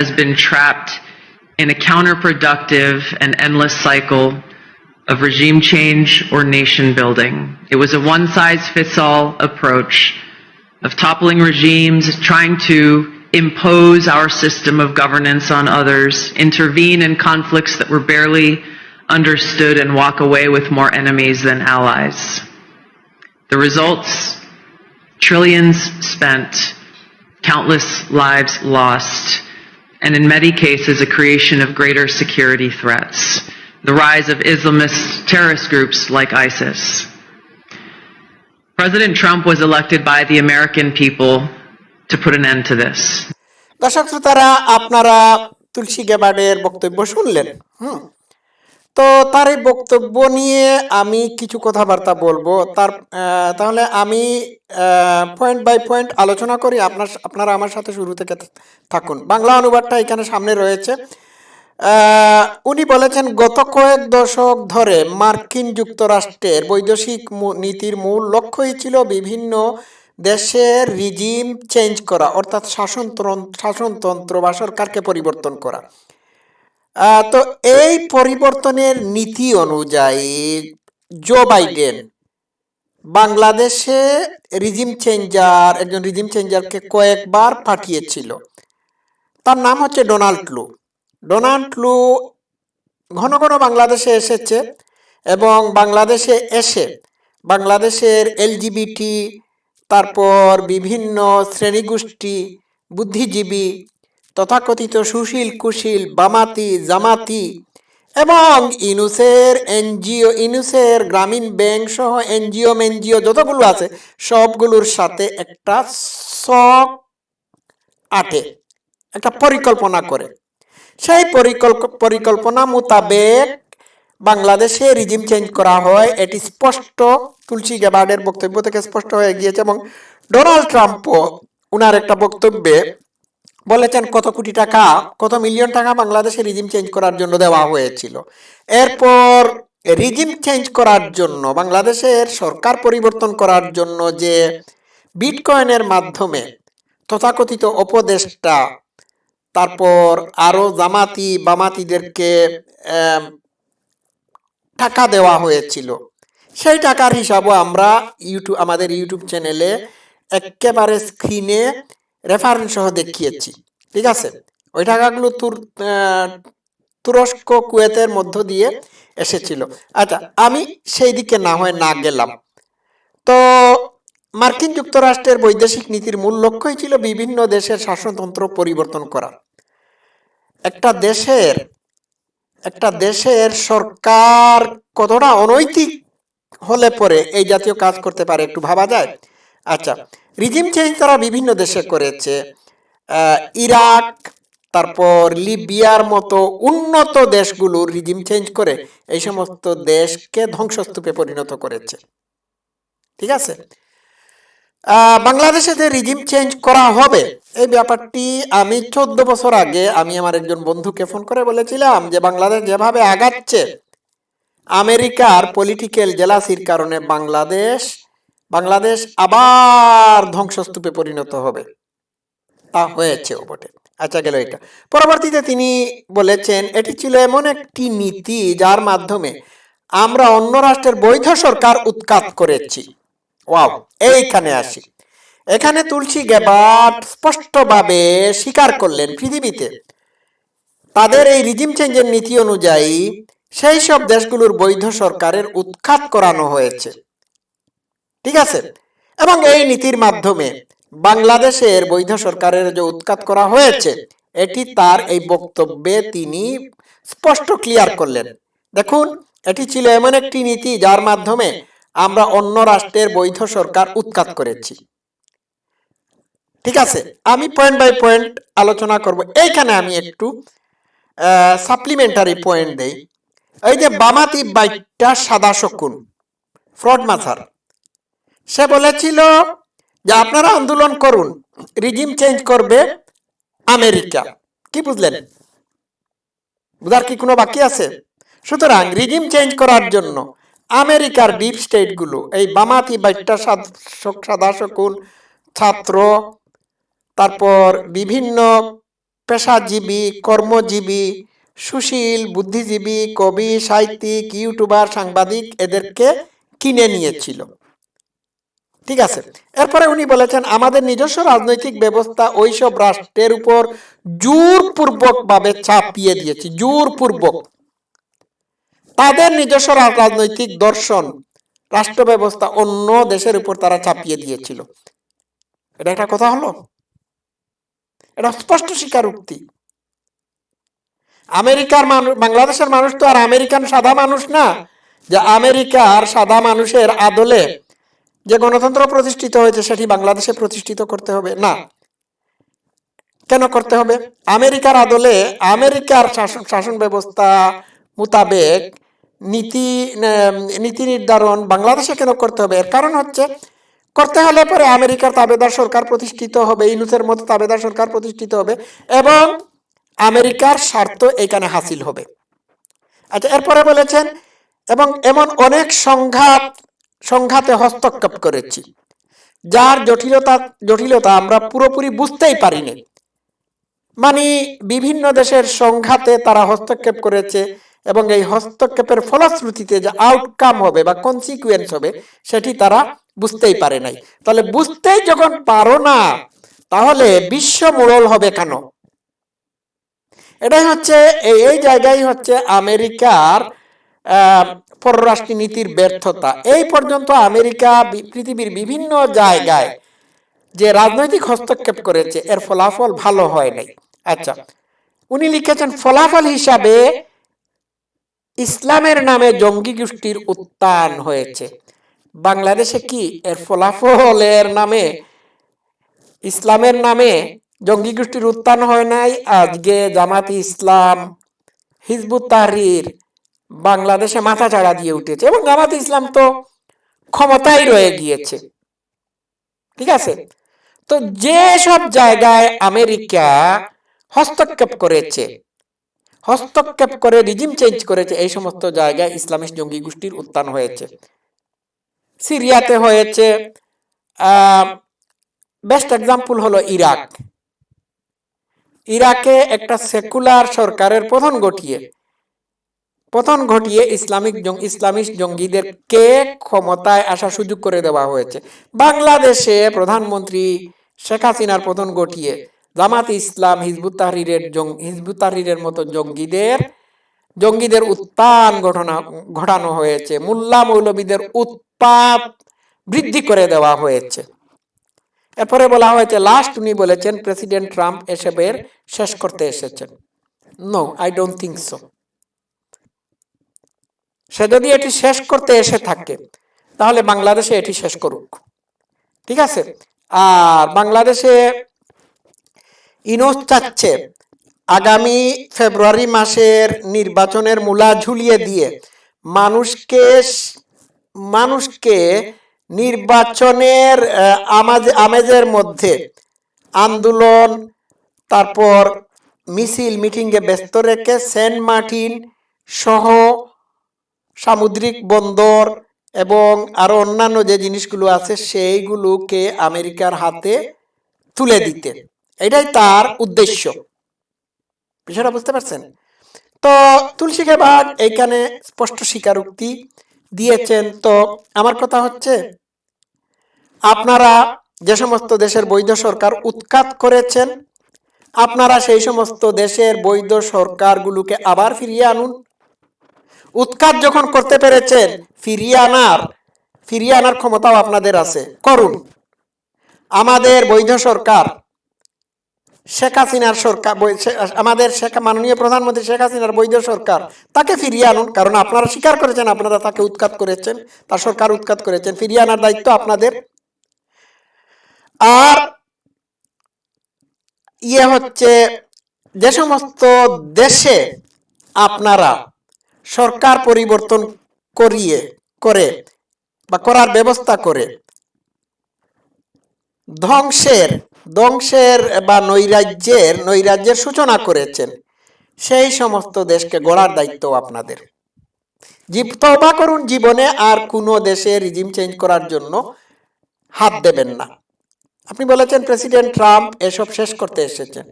has been trapped in a counterproductive and endless cycle of regime change or nation building. It was a one size fits all approach of toppling regimes, trying to impose our system of governance on others, intervene in conflicts that were barely understood, and walk away with more enemies than allies. The results trillions spent, countless lives lost, and in many cases, a creation of greater security threats. The rise of Islamist terrorist groups like ISIS. President Trump was elected by the American people to put an end to this. দর্শক শ্রোতারা আপনারা তুলসী গেবার্ডের বক্তব্য শুনলেন হুম তো তার এই বক্তব্য নিয়ে আমি কিছু কথাবার্তা বলব। তার তাহলে আমি পয়েন্ট বাই পয়েন্ট আলোচনা করি। আপনার, আপনারা আমার সাথে শুরু থেকে থাকুন। বাংলা অনুবাদটা এখানে সামনে রয়েছে। উনি বলেছেন, গত কয়েক দশক ধরে মার্কিন যুক্তরাষ্ট্রের বৈদেশিক নীতির মূল লক্ষ্যই ছিল বিভিন্ন দেশের রিজিম চেঞ্জ করা, অর্থাৎ শাসনতন্ত্র শাসনতন্ত্র বা সরকারকে পরিবর্তন করা। তো এই পরিবর্তনের নীতি অনুযায়ী জো বাইডেন বাংলাদেশে রিজিম চেঞ্জার একজন রিজিম চেঞ্জারকে কয়েকবার পাঠিয়েছিল। তার নাম হচ্ছে ডোনাল্ড লু ডোনাল্ড লু ঘন ঘন বাংলাদেশে এসেছে এবং বাংলাদেশে এসে বাংলাদেশের এলজিবিটি তারপর বিভিন্ন শ্রেণীগোষ্ঠী, বুদ্ধিজীবী তথাকথিত সুশীল কুশীল বামাতি, জামাতি এবং ইনুসের এনজিও, ইনুসের গ্রামীণ ব্যাংক সহ এনজিও, মেনজিও যতগুলো আছে, সবগুলোর সাথে একটা শখ আটে, একটা পরিকল্পনা করে। সেই পরিকল্প, পরিকল্পনা মোতাবেক বাংলাদেশে রিজিম চেঞ্জ করা হয়। এটি স্পষ্ট, তুলসী গেবার্ডের বক্তব্য থেকে স্পষ্ট হয়ে গিয়েছে এবং ডোনাল্ড ট্রাম্পও উনার একটা বক্তব্যে বলেছেন কত কোটি টাকা, কত মিলিয়ন টাকা বাংলাদেশে রিজিম চেঞ্জ করার জন্য দেওয়া হয়েছিল। এরপর রিজিম চেঞ্জ করার জন্য, বাংলাদেশের সরকার পরিবর্তন করার জন্য যে বিটকয়েনের মাধ্যমে তথাকথিত উপদেষ্টা, তারপর আরও জামাতি, বামাতিদেরকে টাকা দেওয়া হয়েছিল। সেই টাকার হিসাবও আমরা ইউটিউব আমাদের ইউটিউব চ্যানেলে একেবারে স্ক্রিনে রেফারেন্স সহ দেখিয়েছি, ঠিক আছে? ওই টাকাগুলো তুর তুরস্ক, কুয়েতের মধ্য দিয়ে এসেছিল। আচ্ছা আমি সেই দিকে না হয় না গেলাম। তো মার্কিন যুক্তরাষ্ট্রের বৈদেশিক নীতির মূল লক্ষ্যই ছিল বিভিন্ন দেশের শাসনতন্ত্র পরিবর্তন করা। একটা দেশের একটা দেশের সরকার কতটা অনৈতিক হলে পরে এই জাতীয় কাজ করতে পারে একটু ভাবা যায়? আচ্ছা রিজিম চেঞ্জ তারা বিভিন্ন দেশে করেছে। ইরাক, তারপর লিবিয়ার মতো উন্নত দেশগুলোর রিজিম চেঞ্জ করে এই সমস্ত দেশকে ধ্বংসস্তূপে পরিণত করেছে। ঠিক আছে? বাংলাদেশে যে রিজিম চেঞ্জ করা হবে, এই ব্যাপারটি আমি চোদ্দ বছর আগে আমি আমার একজন বন্ধুকে ফোন করে বলেছিলাম যে, বাংলাদেশ যেভাবে আগাচ্ছে, আমেরিকার পলিটিক্যাল জেলাসির কারণে বাংলাদেশ বাংলাদেশ আবার ধ্বংসস্তূপে পরিণত হবে। তা হয়েছেও বটে। আচ্ছা গেল এটা। পরবর্তীতে তিনি বলেছেন এটি ছিল এমন একটি নীতি যার মাধ্যমে আমরা অন্য রাষ্ট্রের বৈধ সরকার উৎখাত করেছি। ওয়াও এইখানে আসি। এখানে তুলসী গেবাট স্পষ্টভাবে স্বীকার করলেন পৃথিবীতে। তাদের এই রিজিম চেঞ্জের নীতি অনুযায়ী সেই সব দেশগুলোর বৈধ সরকারের উৎখাত করানো হয়েছে। ঠিক আছে? এবং এই নীতির মাধ্যমে বাংলাদেশের বৈধ সরকারের যে উৎখাত করা হয়েছে, এটি তার এই বক্তব্যে তিনি স্পষ্ট ক্লিয়ার করলেন। দেখুন, এটি ছিল এমন একটি নীতি যার মাধ্যমে আমরা অন্য রাষ্ট্রের বৈধ সরকার উৎখাত করেছি। ঠিক আছে? আমি পয়েন্ট বাই পয়েন্ট আলোচনা করব। এইখানে আমি একটু সাপ্লিমেন্টারি পয়েন্ট দেই। এই যে বামাতি বাইকটা সাদা শকুন ফ্রড মাথার। সে বলেছিল যে আপনারা আন্দোলন করুন রিজিম চেঞ্জ করবে আমেরিকা। কি বুঝলেন? বুঝার কি কোনো বাকি আছে? সুতরাং রিজিম চেঞ্জ করার জন্য আমেরিকার ডিপ স্টেটগুলো এই বামাতি বাইকটা সাদা শকুন ছাত্র, তারপর বিভিন্ন পেশাজীবী, কর্মজীবী, সুশীল, বুদ্ধিজীবী, কবি, সাহিত্যিক, ইউটিউবার, সাংবাদিক, এদেরকে কিনে নিয়েছিল। ঠিক আছে। এরপরে উনি বলেছেন আমাদের নিজস্ব রাজনৈতিক ব্যবস্থা ওইসব রাষ্ট্রের উপর জোরপূর্বক ভাবে চাপিয়ে দিয়েছে জোরপূর্বক। তাদের নিজস্ব রাজনৈতিক দর্শন রাষ্ট্র ব্যবস্থা অন্য দেশের উপর তারা চাপিয়ে দিয়েছিল। এটা একটা কথা হলো? এটা স্পষ্ট স্বীকারোক্তি। আমেরিকার মানুষ বাংলাদেশের মানুষ তো আর আমেরিকান সাদা মানুষ না যে আমেরিকার সাদা মানুষের আদলে যে গণতন্ত্র প্রতিষ্ঠিত হয়েছে সেটি বাংলাদেশে প্রতিষ্ঠিত করতে হবে। না। কেন করতে হবে? আমেরিকার আদলে আমেরিকার শাসন শাসন ব্যবস্থা মোতাবেক নীতি নীতি নির্ধারণ বাংলাদেশে কেন করতে হবে? এর কারণ হচ্ছে করতে হলে পরে আমেরিকার তাবেদার সরকার প্রতিষ্ঠিত হবে ইনুসের মতো তাবেদার সরকার প্রতিষ্ঠিত হবে এবং আমেরিকার স্বার্থ এখানে হাসিল হবে। আচ্ছা এরপরে বলেছেন এবং এমন অনেক সংঘাত সংঘাতে হস্তক্ষেপ করেছি। যার জটিলতা জটিলতা আমরা পুরোপুরি বুঝতেই পারিনি। মানে বিভিন্ন দেশের সংঘাতে তারা হস্তক্ষেপ করেছে এবং এই হস্তক্ষেপের ফলশ্রুতিতে যে আউটকাম হবে বা কনসিকুয়েন্স হবে, সেটি তারা বুঝতেই পারে নাই। তাহলে বুঝতেই যখন পারো না, তাহলে বিশ্ব মোড়ল হবে কেন? এটাই হচ্ছে, এই জায়গায় হচ্ছে আমেরিকার আহ, পররাষ্ট্র নীতির ব্যর্থতা। এই পর্যন্ত আমেরিকা পৃথিবীর বিভিন্ন জায়গায় যে রাজনৈতিক হস্তক্ষেপ করেছে এর ফলাফল ভালো হয় নাই। আচ্ছা উনি লিখেছেন ফলাফল হিসাবে ইসলামের নামে জঙ্গি গোষ্ঠীর উত্থান হয়েছে। বাংলাদেশে কি এর ফলাফলের নামে ইসলামের নামে জঙ্গি গোষ্ঠীর উত্থান হয় নাই? আজকে জামাতি ইসলাম হিজবুত তাহরির বাংলাদেশে মাথা চাড়া দিয়ে উঠেছে এবং জামাতি ইসলাম তো ক্ষমতায় রয়ে গিয়েছে। ঠিক আছে? তো যে সব জায়গায় আমেরিকা হস্তক্ষেপ করেছে, হস্তক্ষেপ করে রিজিম চেঞ্জ করেছে, এই সমস্ত জায়গায় ইসলামিক জঙ্গি গোষ্ঠীর উত্থান হয়েছে। সিরিয়াতে হয়েছে বেস্ট এক্সাম্পল হলো ইরাক। ইরাকে একটা সেকুলার সরকারের প্রধান ঘটিয়ে পতন ঘটিয়ে ইসলামিক ইসলামিক জঙ্গিদেরকে ক্ষমতায় আসার সুযোগ করে দেওয়া হয়েছে? বাংলাদেশে প্রধানমন্ত্রী শেখ হাসিনার পতন ঘটিয়ে জামাত ইসলাম হিজবুত তাহরিরের হিজবুত তাহরিরের মতো জঙ্গিদের জঙ্গিদের উত্থান ঘটনা, ঘটানো হয়েছে। মোল্লা মৌলবীদের উৎপাত বৃদ্ধি করে দেওয়া হয়েছে। এরপরে বলা হয়েছে লাস্ট উনি বলেছেন, প্রেসিডেন্ট ট্রাম্প এসবের শেষ করতে এসেছেন। No I don't think so সে যদি এটি শেষ করতে এসে থাকে, তাহলে বাংলাদেশে এটি শেষ করুক। ঠিক আছে? আর বাংলাদেশে ইনোস চাচ্ছে, আগামী ফেব্রুয়ারি মাসের নির্বাচনের মূলা ঝুলিয়ে দিয়ে মানুষকে মানুষকে নির্বাচনের আমাজ, আমেজের মধ্যে আন্দোলন, তারপর মিছিল, মিটিংয়ে ব্যস্ত রেখে সেন্ট মার্টিন সহ সামুদ্রিক বন্দর এবং আরও অন্যান্য যে জিনিসগুলো আছে, সেইগুলোকে আমেরিকার হাতে তুলে দিতে। এটাই তার উদ্দেশ্য। বিষয়টা বুঝতে পারছেন? তো তুলসী কেবাগ এইখানে স্পষ্ট স্বীকারোক্তি দিয়েছেন। তো আমার কথা হচ্ছে, আপনারা যে সমস্ত দেশের বৈধ সরকার উৎখাত করেছেন, আপনারা সেই সমস্ত দেশের বৈধ সরকারগুলোকে আবার ফিরিয়ে আনুন। উৎখাত যখন করতে পেরেছেন, ফিরিয়ে আনার ফিরিয়ে আনার ক্ষমতাও আপনাদের আছে। করুন। আমাদের বৈধ সরকার, শেখ হাসিনার সরকার আমাদের শেখ মাননীয় প্রধানমন্ত্রী শেখ হাসিনার বৈধ সরকার, তাকে ফিরিয়ে আনুন। কারণ আপনারা স্বীকার করেছেন, আপনারা তাকে উৎখাত করেছেন, তার সরকার উৎখাত করেছেন। ফিরিয়ে আনার দায়িত্ব আপনাদের। আর ইয়ে হচ্ছে, যে সমস্ত দেশে আপনারা সরকার পরিবর্তন করিয়ে, করে বা করার ব্যবস্থা করে। ধ্বংসের ধ্বংসের বা নৈরাজ্যের নৈরাজ্যের সূচনা করেছেন। সেই সমস্ত দেশকে গড়ার দায়িত্ব আপনাদের। তবা করুন জীবনে, আর কোনো দেশে রিজিম চেঞ্জ করার জন্য হাত দেবেন না। আপনি বলেছেন প্রেসিডেন্ট ট্রাম্প এসব শেষ করতে এসেছেন।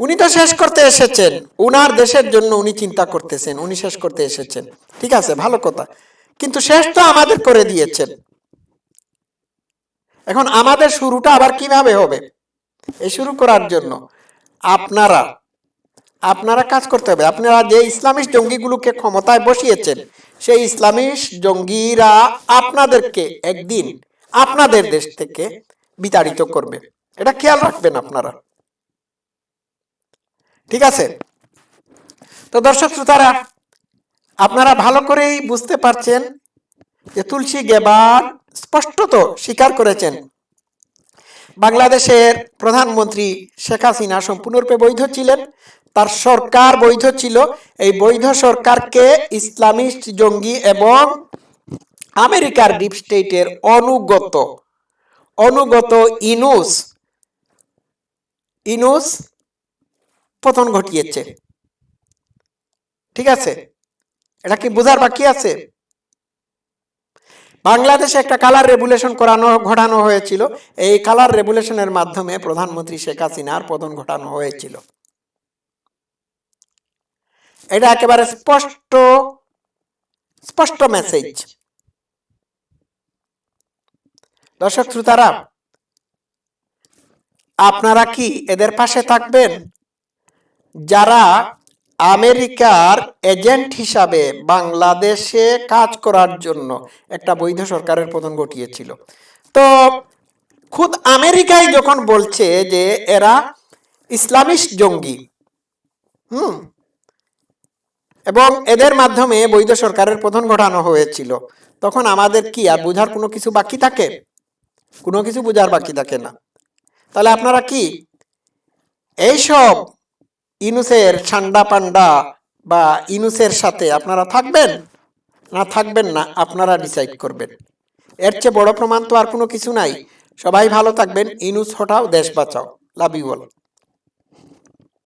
উনি তো শেষ করতে এসেছেন। উনার দেশের জন্য উনি চিন্তা করতেছেন, উনি শেষ করতে এসেছেন। ঠিক আছে, ভালো কথা। কিন্তু শেষ তো আমাদের করে দিয়েছেন। এখন আমাদের শুরুটা আবার কীভাবে হবে? এই শুরু করার জন্য আপনারা আপনারা কাজ করতে হবে। আপনারা যে ইসলামিস্ট জঙ্গিগুলোকে ক্ষমতায় বসিয়েছেন, সেই ইসলামিস্ট জঙ্গিরা আপনাদেরকে একদিন আপনাদের দেশ থেকে বিতাড়িত করবে। এটা খেয়াল রাখবেন আপনারা। ঠিক আছে? তো দর্শক শ্রোতারা, আপনারা ভালো করেই বুঝতে পারছেন যে তুলসী গেবার স্পষ্টত স্বীকার করেছেন। বাংলাদেশের প্রধানমন্ত্রী শেখ হাসিনা সম্পূর্ণরূপে বৈধ ছিলেন। তার সরকার বৈধ ছিল। এই বৈধ সরকারকে ইসলামিস্ট জঙ্গি এবং আমেরিকার ডিপ স্টেটের অনুগত অনুগত ইনুস ইনুস পতন ঘটিয়েছে। ঠিক আছে? এটা কি বোঝার বাকি আছে? বাংলাদেশে একটা কালার রেগুলেশন করানো, ঘটানো হয়েছিল। এই কালার রেগুলেশনের মাধ্যমে প্রধানমন্ত্রী শেখ হাসিনার পতন ঘটানো হয়েছিল। এটা একেবারে স্পষ্ট স্পষ্ট মেসেজ দর্শক, শ্রোতারা, আপনারা কি এদের পাশে থাকবেন? যারা আমেরিকার এজেন্ট হিসাবে বাংলাদেশে কাজ করার জন্য একটা বৈধ সরকারের পতন ঘটিয়েছিল। তো খুদ আমেরিকাই যখন বলছে যে এরা ইসলামিস্ট জঙ্গি, হুম, এবং এদের মাধ্যমে বৈধ সরকারের পতন ঘটানো হয়েছিল, তখন আমাদের কি আর বোঝার কোনো কিছু বাকি থাকে? কোনো কিছু বোঝার বাকি থাকে না। তাহলে আপনারা কি এইসব ইনুসের ঠান্ডা পান্ডা বা ইনুসের সাথে আপনারা থাকবেন না থাকবেন না, আপনারা ডিসাইড করবেন। এর চেয়ে বড় প্রমাণ তো আর কোনো কিছু নাই। সবাই ভালো থাকবেন। ইনুস হঠাও দেশ বাঁচাও। Love you all